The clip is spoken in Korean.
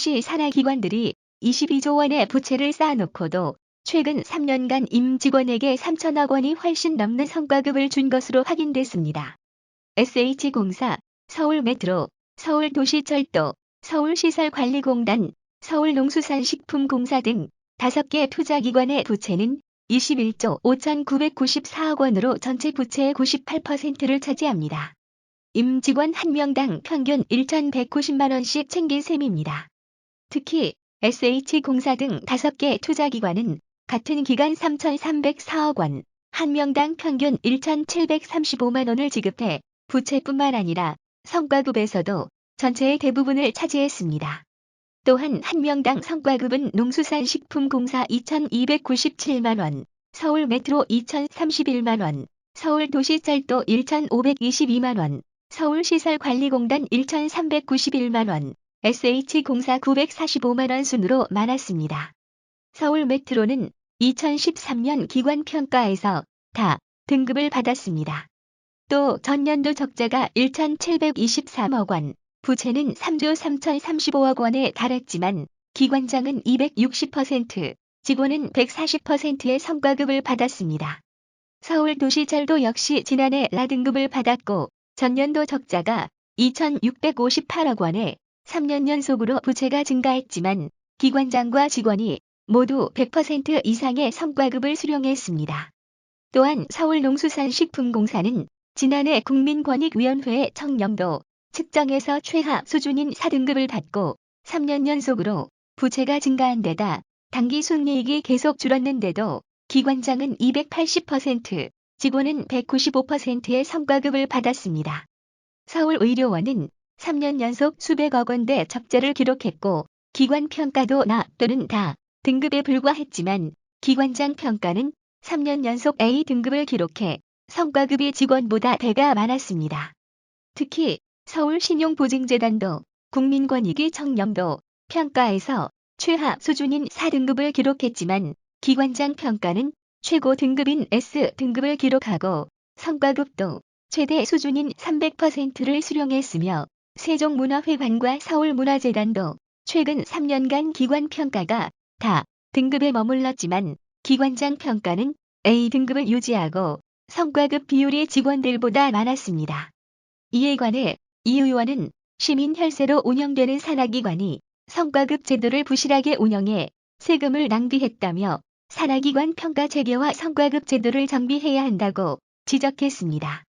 서울시 산하기관들이 22조 원의 부채를 쌓아놓고도 최근 3년간 임직원에게 3천억 원이 훨씬 넘는 성과급을 준 것으로 확인됐습니다. SH공사, 서울메트로, 서울도시철도, 서울시설관리공단, 서울농수산식품공사 등 5개 투자기관의 부채는 21조 5,994억 원으로 전체 부채의 98%를 차지합니다. 임직원 1명당 평균 1,190만원씩 챙긴 셈입니다. 특히 SH공사 등 5개 투자기관은 같은 기간 3,304억 원, 한 명당 평균 1,735만 원을 지급해 부채뿐만 아니라 성과급에서도 전체의 대부분을 차지했습니다. 또한 한 명당 성과급은 농수산식품공사 2,297만 원, 서울 메트로 2,031만 원, 서울 도시철도 1,522만 원, 서울시설관리공단 1,391만 원, SH공사 945만원 순으로 많았습니다. 서울 메트로는 2013년 기관평가에서 다 등급을 받았습니다. 또 전년도 적자가 1,723억 원, 부채는 3조 3,035억 원에 달했지만 기관장은 260%, 직원은 140%의 성과급을 받았습니다. 서울도시철도 역시 지난해 라등급을 받았고 전년도 적자가 2,658억 원에 3년 연속으로 부채가 증가했지만 기관장과 직원이 모두 100% 이상의 성과급을 수령했습니다. 또한 서울농수산식품공사는 지난해 국민권익위원회 청렴도 측정에서 최하 수준인 4등급을 받고 3년 연속으로 부채가 증가한 데다 단기 순이익이 계속 줄었는데도 기관장은 280%, 직원은 195%의 성과급을 받았습니다. 서울의료원은 3년 연속 수백억 원대 적자를 기록했고 기관 평가도 나 또는 다 등급에 불과했지만 기관장 평가는 3년 연속 A 등급을 기록해 성과급이 직원보다 배가 많았습니다. 특히 서울신용보증재단도 국민권익위 청렴도 평가에서 최하 수준인 4등급을 기록했지만 기관장 평가는 최고 등급인 S등급을 기록하고 성과급도 최대 수준인 300%를 수령했으며 세종문화회관과 서울문화재단도 최근 3년간 기관 평가가 다 등급에 머물렀지만 기관장 평가는 A등급을 유지하고 성과급 비율이 직원들보다 많았습니다. 이에 관해 이 의원은 시민 혈세로 운영되는 산하기관이 성과급 제도를 부실하게 운영해 세금을 낭비했다며 산하기관 평가 체계와 성과급 제도를 정비해야 한다고 지적했습니다.